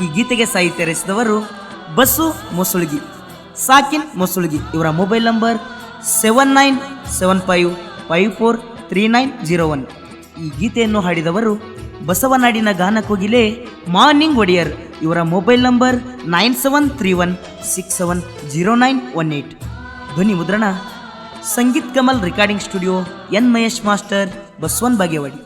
ಈ ಗೀತೆಗೆ ಸಾಹಿತ್ಯ ರಚಿಸಿದವರು ಬಸ್ಸು ಮೊಸುಳ್ಗಿ, ಸಾಕಿನ್ ಮೊಸುಳ್ಗಿ. ಇವರ mobile number seven nine seven five five four three nine zero one. ಈ ಗೀತೆಯನ್ನು ಹಾಡಿದವರು ಬಸವನಾಡಿನ ಗಾನಕೋಗಿಲೆ ಮಾರ್ನಿಂಗ್ ಒಡಿಯರ್. ಇವರ mobile number nine seven three one six seven zero nine one eight ಧ್ವನಿ ಮುದ್ರಣ, Sangeet Kamal recording studio N Mahesh master Basavan Bagewadi.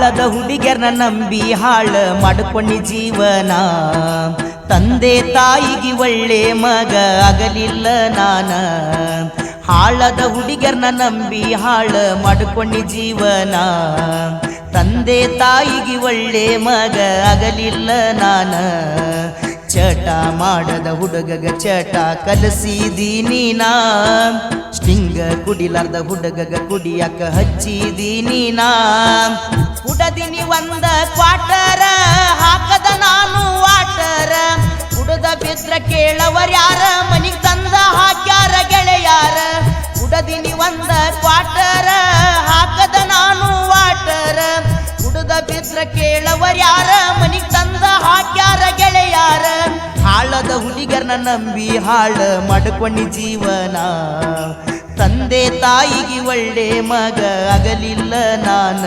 ಹಾಳದ ಹುಡುಗಿಯರ್ನ ನಂಬಿ ಹಾಳ ಮಾಡ್ಕೊಂಡಿ ಜೀವನ. ತಂದೆ ತಾಯಿಗೆ ಒಳ್ಳೆ ಮಗ ಆಗಲಿಲ್ಲ ನಾನ. ಹಾಳದ ಹುಡುಗಿಯರ್ನ ನಂಬಿ ಹಾಳ ಮಾಡ್ಕೊಂಡಿ ಜೀವನ. ತಂದೆ ತಾಯಿಗೆ ಒಳ್ಳೆ ಮಗ ಆಗಲಿಲ್ಲ ನಾನ. ಚಟ ಮಾಡದ ಹುಡುಗಗ ಚಟ ಕಲಸಿದೀನಿ ನಾ. ಸ್ಟಿಂಗ ಕುಡಿಲಾರ್ದ ಹುಡುಗಗ ಕುಡಿಯಕ ಹಚ್ಚಿದೀನಿ ನಾ. ಕುಡದಿನಿ ಒಂದ ಕ್ವಾಟರ, ಹಾಕದ ನಾನು ವಾಟರ. ಕುಡದ ಬಿದ್ರ ಕೇಳವರ್ಯಾರ ಮನಿಗ್ ತಂದ ಹಾಕ್ಯಾರ ಗೆಳೆಯಾರ. ಕುಡದಿನಿ ಒಂದ ಕ್ವಾಟರ, ಹಾಕದ ನಾನು ವಾಟರ. ಕುಡದ ಬಿದ್ರ ಕೇಳವರ್ಯಾರ ಮನಿಗ್ ತಂದ ಹಾಕ್ಯಾರ ಗೆಳೆಯಾರ. ಹಾಳದ ಹುಡುಗರ್ನ ನಂಬಿ ಹಾಳ ಮಾಡ್ಕೊಂಡಿ ಜೀವನ. ತಂದೆ ತಾಯಿಗೆ ಒಳ್ಳೆ ಮಗ ಆಗಲಿಲ್ಲ ನಾನ.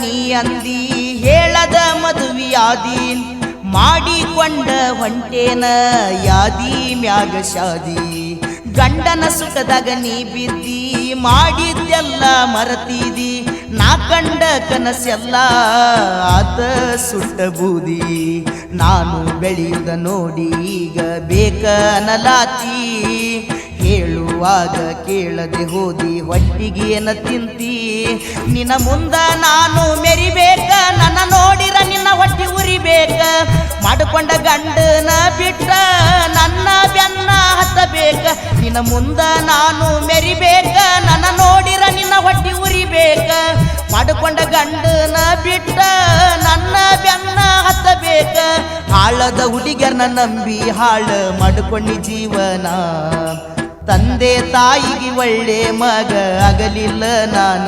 ನೀ ಅಂದಿ ಹೇಳದ ಮದುವೆಯಾದಿ ಮಾಡಿಕೊಂಡ ಹೊಂಟೇನ ಯಾದಿ ಮ್ಯಾಗ ಶಾದಿ. ಗಂಡನ ಸುಖದಾಗ ನೀ ಬಿದ್ದಿ, ಮಾಡಿದ್ದೆಲ್ಲ ಮರತಿದಿ. ನಾ ಕಂಡ ಕನಸೆಲ್ಲ ಆತ ಸುಟ್ಟ ಬೂದಿ. ನಾನು ಬೆಳೆಯುದ ನೋಡಿ ಈಗ ಬೇಕ ಅನಲಾತಿ ಹೇಳುವಾಗ ಕೇಳದೆ ಹೋದಿ ಏನ ತಿಂತಿ? ನಿನ್ನ ಮುಂದ ನಾನು ಮೆರಿಬೇಕ, ನನ್ನ ನೋಡಿರ ನಿನ್ನ ಹೊಟ್ಟಿ ಉರಿಬೇಕ. ಮಾಡಿಕೊಂಡ ಗಂಡನ ಬಿಟ್ಟ ನನ್ನ ಬೆನ್ನ ಹತ್ತಬೇಕ. ನಿನ್ನ ಮುಂದ ನಾನು ಮೆರಿಬೇಕ, ನನ್ನ ನೋಡಿರ ನಿನ್ನ ಹೊಟ್ಟಿ ಉರಿಬೇಕ. ಮಾಡಿಕೊಂಡ ಗಂಡನ ಬಿಟ್ಟ ನನ್ನ ಬೆನ್ನ ಹತ್ತಬೇಕ. ಹಾಳದ ಹುಡುಗರನ್ನ ನಂಬಿ ಹಾಳ ಮಾಡ್ಕೊಂಡಿ ಜೀವನ. ತಂದೆ ತಾಯಿಗೆ ಒಳ್ಳೆ ಮಗ ಆಗಲಿಲ್ಲ ನಾನ.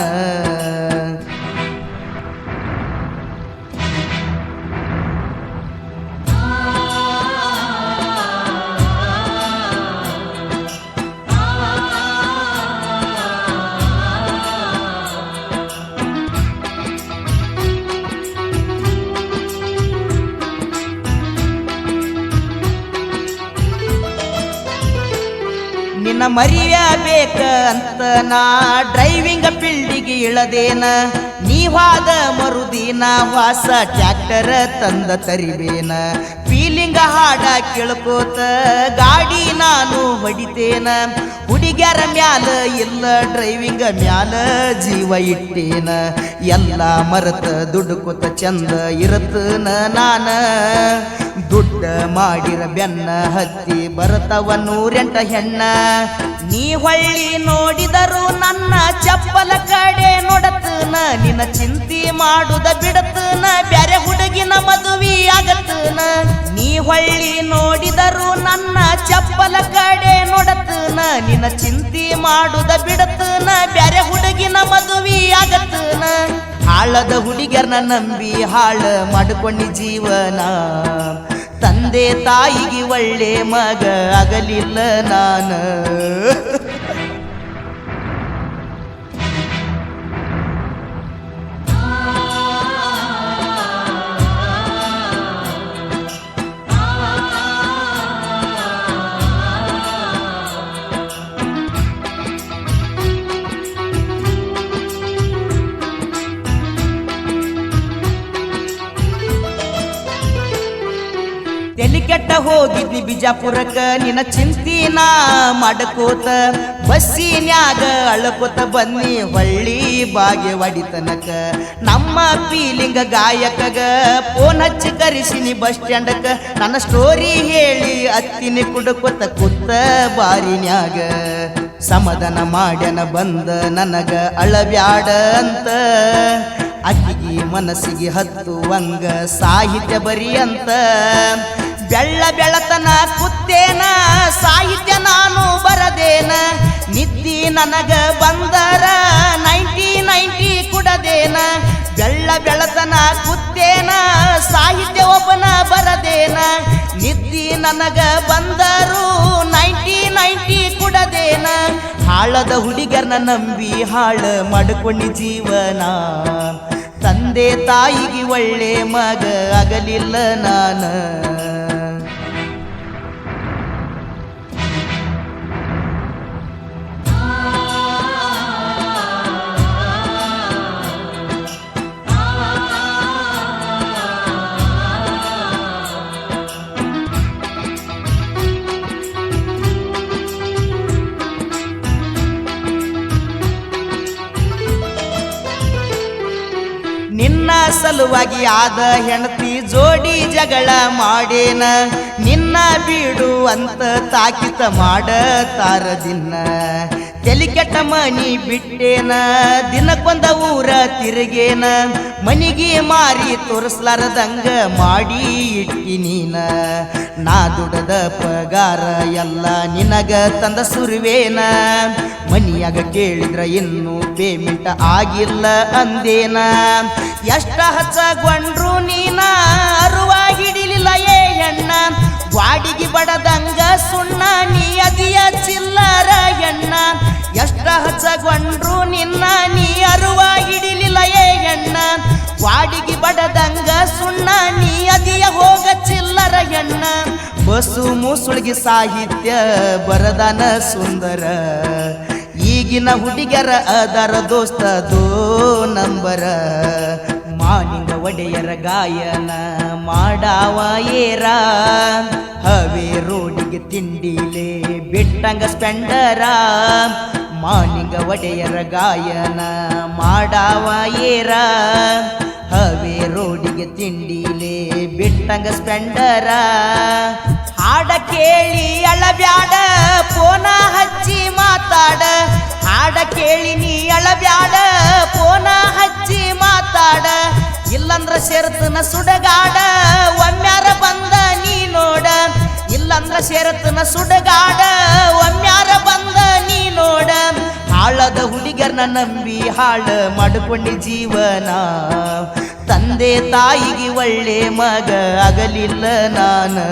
ಮರಿಯಬೇಕ ಅಂತ ನಾ ಡ್ರೈವಿಂಗ್ ಫೀಲ್ಡಿಗೆ ಇಳದೇನ. ನೀವಾದ ಮರುದಿನ ವಾಸ ಟ್ರ್ಯಾಕ್ಟರ್ ತಂದ ತರಿಬೇನ. ಫೀಲಿಂಗ್ ಹಾಡ ಕೇಳ್ಕೋತ ಗಾಡಿ ನಾನು ಹೊಡಿತೇನ. ಹುಡುಗ್ಯಾರ ಮ್ಯಾಲ ಇಲ್ಲ ಡ್ರೈವಿಂಗ ಮ್ಯಾಲ ಜೀವ ಇಟ್ಟೇನ. ಎಲ್ಲ ಮರತ ದುಡ್ಕೋತ ಚಂದ ಇರತನ ನಾನ. ದುಡ್ಡ ಮಾಡಿರ ಬೆನ್ನ ಹತ್ತಿ ಬರತವ ನೂರೆಂಟ ಹೆಣ್ಣ. ನೀ ಹೊಳ್ಳಿ ನೋಡಿದರು ನನ್ನ ಚಪ್ಪಲ ಕಡೆ ನೋಡತನ ನಿನ್ನ ಚಿಂತಿ ಮಾಡುದ ಬಿಡತನ ಬ್ಯಾರೆ ಹುಡುಗಿನ ಮದುವೆ ಆಗತನ ನೀ ಹೊಳ್ಳಿ ನೋಡಿದರು ನನ್ನ ಚಪ್ಪಲ ಕಡೆ ನೋಡತನ ನಿನ್ನ ಚಿಂತಿ ಮಾಡುದ ಬಿಡತನ ಬ್ಯಾರೆ ಹುಡುಗಿನ ಮದುವೆ ಆಗತನ ಹಾಳದ ಹುಡುಗಿಯರ್ನ ನಂಬಿ ಹಾಳ ಮಾಡ್ಕೊಂಡಿ ಜೀವನ. ತಂದೆ ತಾಯಿಗೆ ಒಳ್ಳೆ ಮಗ ಆಗಲಿಲ್ಲ ನಾನು. ತೆಲಿ ಕೆಟ್ಟ ಹೋಗಿದ್ನಿ ಬಿಜಾಪುರಕ್ಕ? ನಿನ್ನ ಚಿಂತಿನ ಮಾಡಕೋತ ಬಸ್ಸಿನ್ಯಾಗ ಅಳಕೋತ ಬನ್ನಿ ಹೊಳ್ಳಿ ಬಾಗೆ ತನಕ ನಮ್ಮ ಫೀಲಿಂಗ್ ಗಾಯಕಗ ಫೋನ್ ಹಚ್ಚಿ ಕರೆಸಿನಿ ಬಸ್ ಸ್ಟ್ಯಾಂಡಕ್ಕ ನನ್ನ ಸ್ಟೋರಿ ಹೇಳಿ ಅತ್ತಿನಿ ಕುಡಕೋತ ಕುತ್ತ ಬಾರಿನ್ಯಾಗ. ಸಮಾಧಾನ ಮಾಡ್ಯನ ಬಂದ ನನಗ ಅಳವ್ಯಾಡ ಅಂತ. ಅಕ್ಕಿಗೆ ಮನಸ್ಸಿಗೆ ಹತ್ತು ಅಂಗ ಸಾಹಿತ್ಯ ಬರಿ ಅಂತ. ಬೆಳ್ಳ ಬೆಳತನ ಕುತ್ತೇನ, ಸಾಹಿತ್ಯ ನಾನು ಬರದೇನ, ನಿದ್ದಿ ನನಗ ಬಂದರ ನೈಂಟಿ ನೈಂಟಿ ಕುಡದೇನ, ಬೆಳ್ಳ ಬೆಳತನ ಕುತ್ತೇನ, ಸಾಹಿತ್ಯ ಒಬ್ಬನ ಬರದೇನ, ನಿದ್ದಿ ನನಗ ಬಂದರು ನೈಂಟಿ ನೈಂಟಿ ಕುಡದೇನ, ಹಾಳದ ಹುಡುಗರ್ನ ನಂಬಿ ಹಾಳ ಮಾಡ್ಕೊಂಡಿ ಜೀವನ, ತಂದೆ ತಾಯಿಗೆ ಒಳ್ಳೆ ಮಗ ಆಗಲಿಲ್ಲ ನಾನು. ಸಲುವಾಗಿ ಆದ ಹೆಂಡತಿ ಜೋಡಿ ಜಗಳ ಮಾಡೇನ. ನಿನ್ನ ಬೀಡು ಅಂತ ತಾಕಿತ ಮಾಡ ತಾರದಿನ್ನ ತೆಲಿ ಕೆಟ್ಟ ಮನಿ ಬಿಟ್ಟೇನ. ದಿನಕ್ಕೊಂದ ಊರ ತಿರುಗೇನ, ಮನಿಗೆ ಮಾರಿ ತೋರಿಸ್ಲಾರದಂಗ ಮಾಡಿ ಇಟ್ಟಿ ನೀನ. ನಾ ದುಡದ ಪಗಾರ ಎಲ್ಲ ನಿನಗ ತಂದ ಸುರುವೇನ. ಮನಿಯಾಗ ಕೇಳಿದ್ರ ಇನ್ನು ಪೇಮೆಂಟ್ ಆಗಿಲ್ಲ ಅಂದೇನ. ಎಷ್ಟ ಹಚ್ಚಗೊಂಡ್ರು ನೀನ ಅರುವ ವಾಡಿಗೆ ಬಡದಂಗ ಸುಣ್ಣ ನೀ ಅದಿಯ ಚಿಲ್ಲರ ಹೆಣ್ಣ ಎಷ್ಟ ಹಚ್ಚಗೊಂಡ್ರು ನಿನ್ನ, ನೀ ಅರುವ ಹಿಡಿಲಿಲ್ಲ ಏ ಹೆಣ್ಣ ವಾಡಿಗೆ ಬಡದಂಗ ಸುಣ್ಣ ನೀ ಅದಿಯ ಹೋಗ ಚಿಲ್ಲರ ಹೆಣ್ಣ ಬಸು ಮುಸುಳಿಗೆ ಸಾಹಿತ್ಯ ಬರದನ ಸುಂದರ. ಈಗಿನ ಹುಡುಗರ ಅದರ ದೋಸ್ತ ದೋ ನಂಬರ. ಮಾನಿಂಗ ಒಡೆಯರ ಗಾಯನ ಮಾಡಾವ ಏರ? ಹವೆ ರೋಡಿಗೆ ತಿಂಡಿಲೆ ಬಿಟ್ಟಂಗ ಸ್ಪೆಂಡರ. ಮಾನಿಂಗ ಒಡೆಯರ ಗಾಯನ ಮಾಡಾವ ಏರ? ಹವೆ ರೋಡಿಗೆ ತಿಂಡಿಲೆ ಬಿಟ್ಟಂಗ ಸ್ಪೆಂಡರ. ಹಾಡ ಕೇಳಿ ಅಳಬ್ಯಾಡ ಫೋನ ಹಚ್ಚಿ ಮಾತಾಡ. ಹಾಡ ಕೇಳಿ ನೀ ಅಳಬ್ಯಾಡ, ಪೋನ ಹಚ್ಚಿ ಮಾತಾಡ. ಇಲ್ಲಂದ್ರ ಶರತ್ನ ಸುಡಗಾಡ ಒಮ್ಮ್ಯಾರ ಬಂದ ನೀ ನೋಡ. ಇಲ್ಲಂದ್ರ ಶರತ್ನ ಸುಡಗಾಡ ಒಮ್ಮ್ಯಾರ ಬಂದ ನೀ ನೋಡ. ಹಾಳದ ಹುಡುಗರ್ನ ನಂಬಿ ಹಾಳ ಮಾಡಿಕೊಂಡಿ ಜೀವನ. ತಂದೆ ತಾಯಿಗೆ ಒಳ್ಳೆ ಮಗ ಆಗಲಿಲ್ಲ ನಾನು.